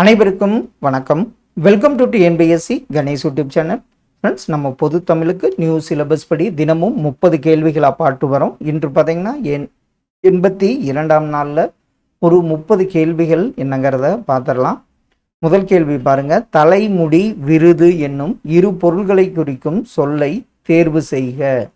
அனைவருக்கும் வணக்கம். Welcome to NPSC Ganesh YouTube channel friends நம்ம பொது தமிழுக்கு நியூ சிலபஸ் படி தினமும் முப்பது கேள்விகளாக பாட்டு வரோம். இன்று பார்த்தீங்கன்னா என் எண்பத்தி இரண்டாம் நாளில் ஒரு முப்பது கேள்விகள் என்னங்கிறத பார்த்துடலாம் முதல் கேள்வி பாருங்க. தலைமுடி விருது என்னும் இரு பொருள்களை குறிக்கும் சொல்லை தேர்வு செய்க.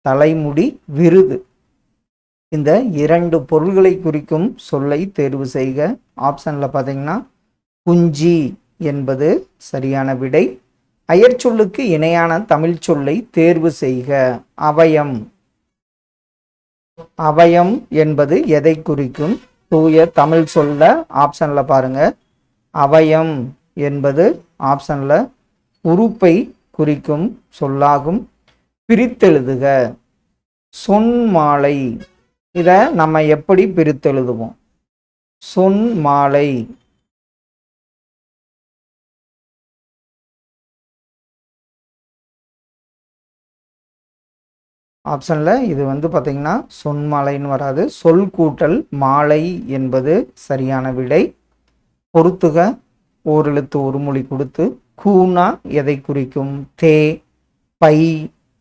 தலைமுடி விருது. இந்த இரண்டு பொருள்களை குறிக்கும் சொல்லை தேர்வு செய்க. ஆப்ஷனில் பார்த்தீங்கன்னா குஞ்சி என்பது சரியான விடை. அயற்சொல்லுக்கு இணையான தமிழ் சொல்லை தேர்வு செய்க. அவயம். அவயம் என்பது எதை குறிக்கும்? தூய தமிழ் சொல்ல ஆப்ஷன்ல பாருங்க. அவயம் என்பது ஆப்ஷன்ல உறுப்பை குறிக்கும் சொல்லாகும். பிரித்தெழுதுக. சொன்மாலை. இதை நம்ம எப்படி பிரித்தெழுதுவோம்? சொன்மாலை. ஆப்ஷனில் இது வந்து பார்த்திங்கன்னா சொன்மாலைன்னு வராது. சொல் கூட்டல் மாலை என்பது சரியான விடை. பொறுத்துக ஓரெழுத்து ஒரு மொழி கொடுத்து கூனா எதை குறிக்கும்? தே பை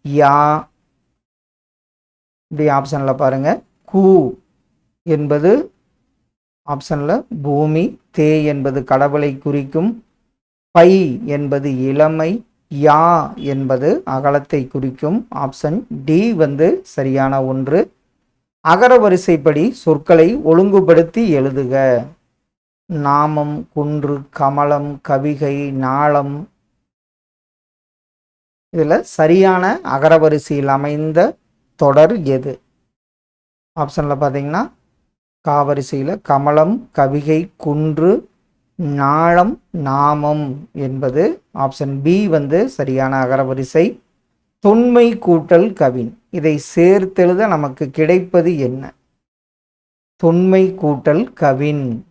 யா. இப்படி ஆப்ஷனில் பாருங்கள் கூ என்பது ஆப்ஷனில் பூமி தே என்பது கடவுளை குறிக்கும். பை என்பது இளமை யா என்பது அகலத்தை குறிக்கும் ஆப்ஷன் டி வந்து சரியான ஒன்று. அகர வரிசைப்படி சொற்களை ஒழுங்குபடுத்தி எழுதுக. நாமம் குன்று கமலம் கவிகை நாளம். இதில் சரியான அகரவரிசையில் அமைந்த தொடர் எது? ஆப்ஷனில் பார்த்தீங்கன்னா காவரிசையில் கமலம் கவிகை குன்று நாளம் நாமம் என்பது ஆப்ஷன் பி வந்து சரியான அகரவரிசை. தொன்மை கூட்டல் கவின். இதை சேர்த்தெழுத நமக்கு கிடைப்பது என்ன? தொன்மை கூட்டல் கவின்.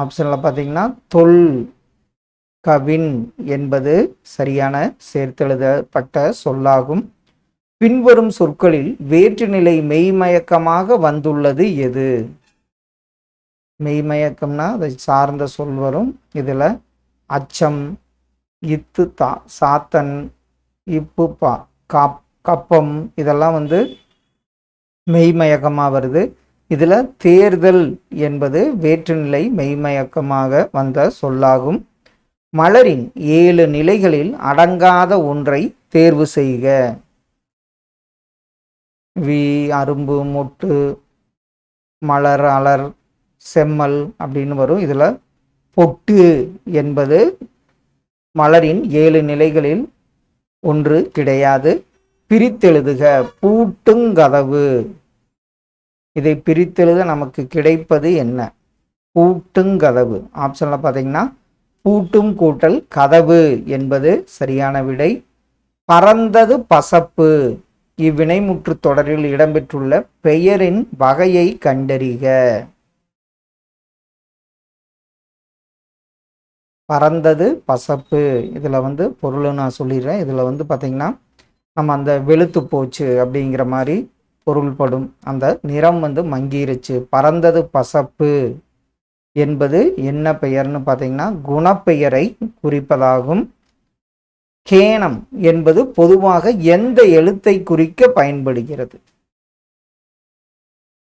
ஆப்ஷனில் பார்த்தீங்கன்னா தொல் கவின் என்பது சரியான சேர்த்தெழுதப்பட்ட சொல்லாகும். பின்வரும் சொற்களில் வேற்றுநிலை மெய்மயக்கமாக வந்துள்ளது எது? மெய்மயக்கம்னா அதை சார்ந்த சொல் வரும். இதில் அச்சம் இத்து தா சாத்தன் இப்பு பா காப் கப்பம் இதெல்லாம் வந்து மெய்மயக்கமாக வருது. இதில் தேர்தல் என்பது வேற்றுநிலை மெய்மயக்கமாக வந்த சொல்லாகும். மலரின் ஏழு நிலைகளில் அடங்காத ஒன்றை தேர்வு செய்க. வி அரும்பு மொட்டு மலர் அலர் செம்மல் அப்படின்னு வரும். இதில் பொட்டு என்பது மலரின் ஏழு நிலைகளில் ஒன்று கிடையாது. பிரித்தெழுதுக பூட்டுங்கதவு இதை பிரித்தெழுத நமக்கு கிடைப்பது என்ன? பூட்டுங்கதவு ஆப்ஷனில் பார்த்தீங்கன்னா பூட்டும் கூட்டல் கதவு என்பது சரியான விடை. பறந்தது பசப்பு. இவ்வினைமுற்று தொடரில் இடம்பெற்றுள்ள பெயரின் வகையை கண்டறிக. பறந்தது பசப்பு. இதில் வந்து பொருள் நான் சொல்லிடுறேன். இதில் வந்து பார்த்திங்கன்னா நம்ம அந்த வெளுத்து போச்சு அப்படிங்கிற மாதிரி பொருள்படும். அந்த நிறம் வந்து மங்கிருச்சு. பறந்தது பசப்பு என்பது என்ன பெயர்னு பார்த்தீங்கன்னா குணப்பெயரை குறிப்பதாகும். கேனம் என்பது பொதுவாக எந்த எழுத்தை குறிக்க பயன்படுகிறது?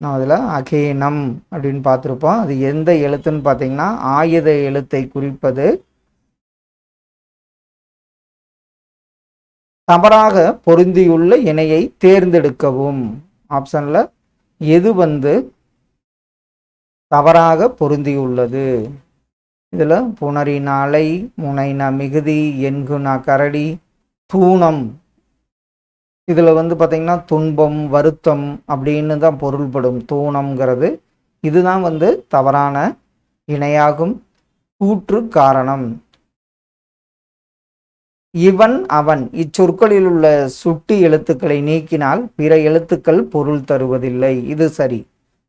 நான் அதில் அகேனம் அப்படின்னு பார்த்துருப்போம். அது எந்த எழுத்துன்னு பார்த்தீங்கன்னா ஆயுத எழுத்தை குறிப்பது. தவறாக பொருந்தியுள்ள இணையை தேர்ந்தெடுக்கவும். ஆப்ஷனில் எது வந்து தவறாக பொருந்தியுள்ளது? இதில் முனை முனைனா மிகுதி என்குனா கரடி தூணம் இதில் வந்து பார்த்திங்கன்னா துன்பம் வருத்தம் அப்படின்னு தான் பொருள்படும். தூணம்ங்கிறது இதுதான் வந்து தவறான இணையாகும் கூற்று காரணம். இவன் அவன். இச்சொற்களில் உள்ள சுட்டி எழுத்துக்களை நீக்கினால் பிற எழுத்துக்கள் பொருள் தருவதில்லை. இது சரி.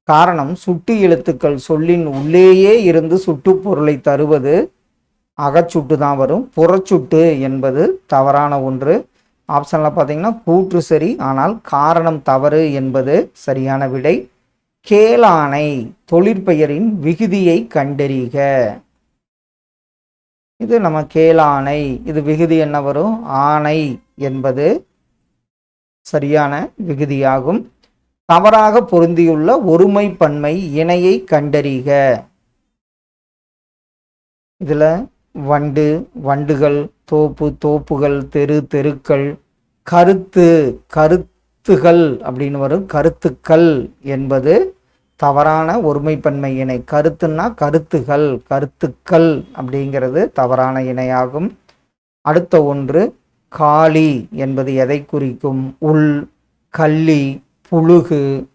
காரணம் சுட்டி எழுத்துக்கள் சொல்லின் உள்ளேயே இருந்து சுட்டு பொருளை தருவது அகச்சுட்டு தான் வரும். புறச்சுட்டு என்பது தவறான ஒன்று. ஆப்ஷனில் பார்த்தீங்கன்னா கூற்று சரி ஆனால் காரணம் தவறு என்பது சரியான விடை. கேளானை தொழிற்பெயரின் விகுதியை கண்டறிக. இது நம்ம கேளானை இது விகுதி என்ன வரும்? ஆணை என்பது சரியான விகுதியாகும். தவறாக பொருந்தியுள்ள ஒருமை பன்மை இணையை கண்டறிக. இதில் வண்டு வண்டுகள் தோப்பு தோப்புகள் தெரு தெருக்கள் கருத்து கருத்துகள் அப்படின்னு வரும். கருத்துக்கள் என்பது தவறான ஒருமைப்பன்மை இணை. கருத்துன்னா கருத்துகள் கருத்துக்கள் அப்படிங்கிறது தவறான இணையாகும். அடுத்த ஒன்று காளி என்பது எதை குறிக்கும்? உள் கள்ளி புழுகு.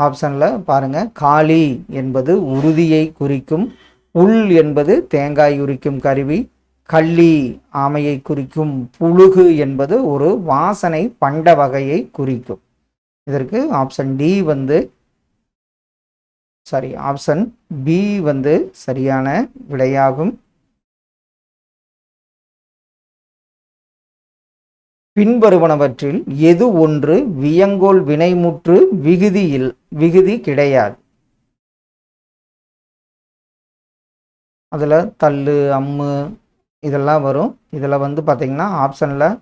ஆப்ஷனில் பாருங்க. காளி என்பது உறுதியை குறிக்கும். உள் என்பது தேங்காய் உரிக்கும் கருவி. கள்ளி ஆமையை குறிக்கும் புழுகு என்பது ஒரு வாசனை பண்ட வகையை குறிக்கும். இதற்கு ஆப்ஷன் டி வந்து சாரி ஆப்ஷன் பி வந்து சரியான விடையாகும். பின்வருவனவற்றில் எது ஒன்று வியங்கோல் வினைமுற்று விகுதியில் விகுதி கிடையாது. அதில் தள்ளு அம்மு இதெல்லாம் வரும். இதில் வந்து பார்த்திங்கன்னா ஆப்ஷனில்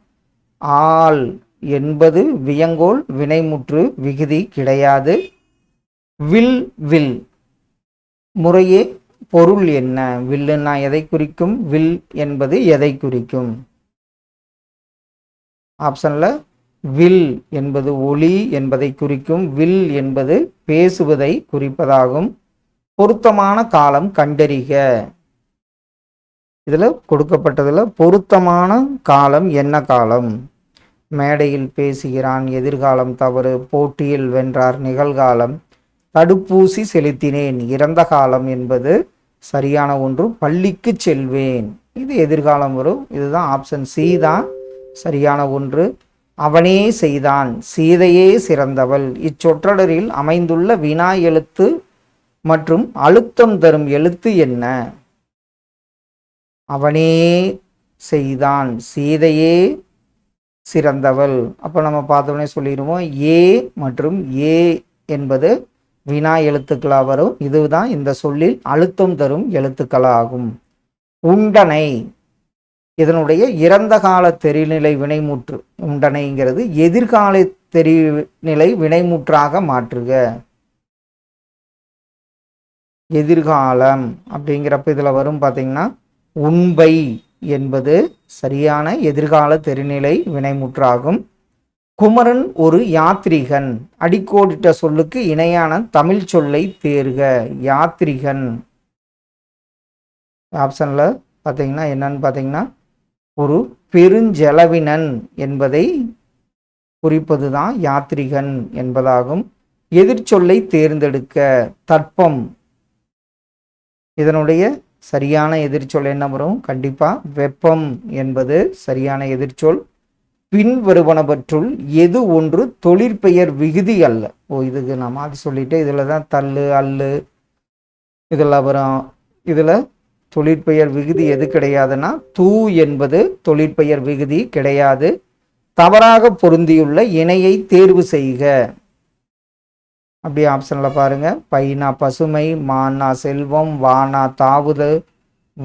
ஆள் என்பது வியங்கோல் வினைமுற்று விகுதி கிடையாது. வில் வில். முறையே பொருள் என்ன? வில்லுன்னா எதை குறிக்கும்? வில் என்பது எதை குறிக்கும்? ஆப்ஷனில் வில் என்பது ஒளி என்பதை குறிக்கும். வில் என்பது பேசுவதை குறிப்பதாகும். பொருத்தமான காலம் கண்டறிக. இதில் கொடுக்கப்பட்டதில் பொருத்தமான காலம் என்ன காலம்? மேடையில் பேசுகிறான் எதிர்காலம் தவறு போட்டியில் வென்றார் நிகழ்காலம். தடுப்பூசி செலுத்தினேன் இறந்த காலம் என்பது சரியான ஒன்று பள்ளிக்கு செல்வேன். இது எதிர்காலம் வரும் இதுதான் ஆப்ஷன் சி தான். சரியான ஒன்று அவனே செய்தான் சீதையே சிறந்தவள். இச்சொற்றொடரில் அமைந்துள்ள வினா எழுத்து மற்றும் அழுத்தம் தரும் எழுத்து என்ன? அவனே செய்தான். சீதையே சிறந்தவள். அப்போ நம்ம பார்த்தோன்னே சொல்லிடுவோம். ஏ மற்றும் ஏ என்பது வினா எழுத்துக்களாக வரும். இதுதான் இந்த சொல்லில் அழுத்தம் தரும் எழுத்துக்களாகும். உண்டனை. இதனுடைய இறந்த கால தெரிநிலை வினைமுற்று. உண்டனைங்கிறது எதிர்கால தெரிநிலை வினைமுற்றாக மாற்றுக. எதிர்காலம் அப்படிங்கிறப்ப இதில் வரும் பார்த்தீங்கன்னா உண்பை என்பது சரியான எதிர்கால தெரிநிலை வினைமுற்றாகும். குமரன் ஒரு யாத்ரிகன். அடிக்கோடிட்ட சொல்லுக்கு இணையான தமிழ் சொல்லை தேர்க. யாத்ரிகன். ஆப்ஷனில் பார்த்தீங்கன்னா என்னன்னு பார்த்தீங்கன்னா ஒரு பெருஞ்செலவினன் என்பதை குறிப்பது தான் யாத்ரிகன் என்பதாகும். எதிர்ச்சொல்லை தேர்ந்தெடுக்க தட்பம் இதனுடைய சரியான எதிர்ச்சொல் என்ன வரும்? கண்டிப்பாக வெப்பம் என்பது சரியான எதிர்ச்சொல். பின்வருவனவற்றுள் எது ஒன்று தொழிற்பெயர் விகுதி அல்ல. ஓ இதுக்கு நான் மாற்றி சொல்லிட்டு இதில் தான் தள்ளு அல்லு இதெல்லாம் வரும். இதில் தொழிற்பெயர் விகுதி எது கிடையாதுன்னா தூ என்பது தொழிற்பெயர் விகுதி கிடையாது. தவறாக பொருந்தியுள்ள இணையை தேர்வு செய்க. அப்படியே ஆப்ஷனில் பாருங்கள் பைனா பசுமை மானா செல்வம் வானா தாவுது.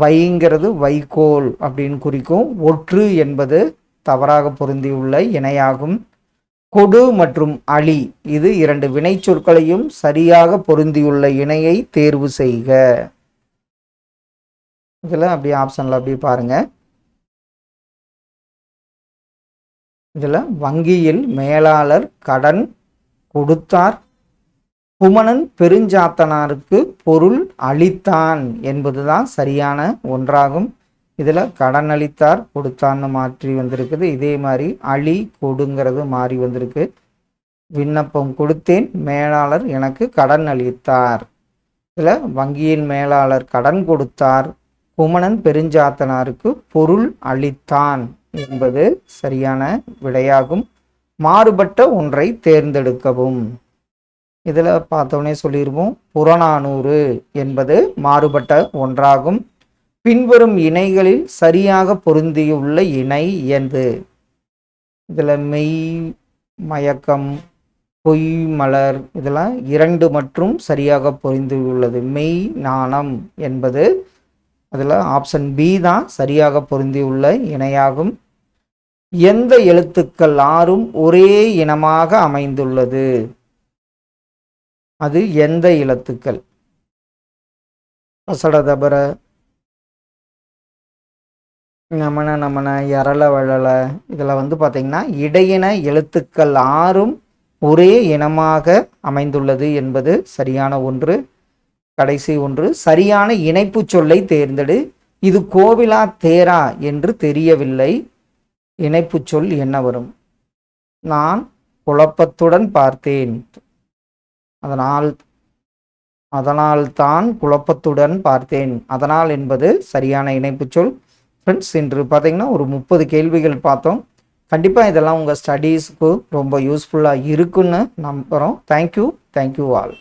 வைங்கிறது வைகோல் அப்படின்னு குறிக்கும். ஒற்று என்பது தவறாக பொருந்தியுள்ள இணையாகும். கொடு மற்றும் அழி இது இரண்டு வினைச்சொற்களையும் சரியாக பொருந்தியுள்ள இணையை தேர்வு செய்க. இதில் அப்படியே ஆப்ஷனில் அப்படியே பாருங்கள் இதில் வங்கியில் மேலாளர் கடன் கொடுத்தார். குமணன் பெருஞ்சாத்தனாருக்கு பொருள் அளித்தான் என்பதுதான் சரியான ஒன்றாகும். இதில் கடன் அளித்தார் கொடுத்தான்னு மாற்றி வந்திருக்குது. இதே மாதிரி அழி கொடுங்கிறது மாறி வந்திருக்கு. விண்ணப்பம் கொடுத்தேன் மேலாளர் எனக்கு கடன் அளித்தார். இதில் வங்கியின் மேலாளர் கடன் கொடுத்தார். குமணன் பெருஞ்சாத்தனாருக்கு பொருள் அளித்தான் என்பது சரியான விடையாகும். மாறுபட்ட ஒன்றை தேர்ந்தெடுக்கவும். இதில் பார்த்தோன்னே சொல்லிடுவோம் புறநானூறு என்பது மாறுபட்ட ஒன்றாகும். பின்வரும் இணைகளில் சரியாக பொருந்தியுள்ள இணை எது? இதில் மெய் மயக்கம் பொய் மலர் இதெல்லாம் இரண்டு மற்றும் சரியாக பொருந்தியுள்ளது. மெய் நாணம் என்பது அதில் ஆப்ஷன் பி தான் சரியாக பொருந்தியுள்ள இணையாகும். எந்த எழுத்துக்கள் ஆறும் ஒரே இனமாக அமைந்துள்ளது? அது எந்த எழுத்துக்கள் பசடதபர நமன நமன எரள வழல இதில் வந்து பார்த்திங்கன்னா இடையின எழுத்துக்கள் ஆறும் ஒரே இனமாக அமைந்துள்ளது என்பது சரியான ஒன்று. கடைசி ஒன்று சரியான இணைப்பு சொல்லை தேர்ந்தெடு. இது கோவிலா தேரா என்று தெரியவில்லை. இணைப்பு சொல் என்ன வரும்? நான் குழப்பத்துடன் பார்த்தேன். அதனால் அதனால் தான் குழப்பத்துடன் பார்த்தேன். அதனால் என்பது சரியான இணைப்பு சொல். ஃப்ரெண்ட்ஸ் இன்று பார்த்தீங்கன்னா ஒரு முப்பது கேள்விகள் பார்த்தோம். கண்டிப்பாக இதெல்லாம் உங்கள் ஸ்டடீஸ்க்கு ரொம்ப யூஸ்ஃபுல்லாக இருக்குன்னு நம்புகிறோம் தேங்க்யூ தேங்க்யூ ஆல்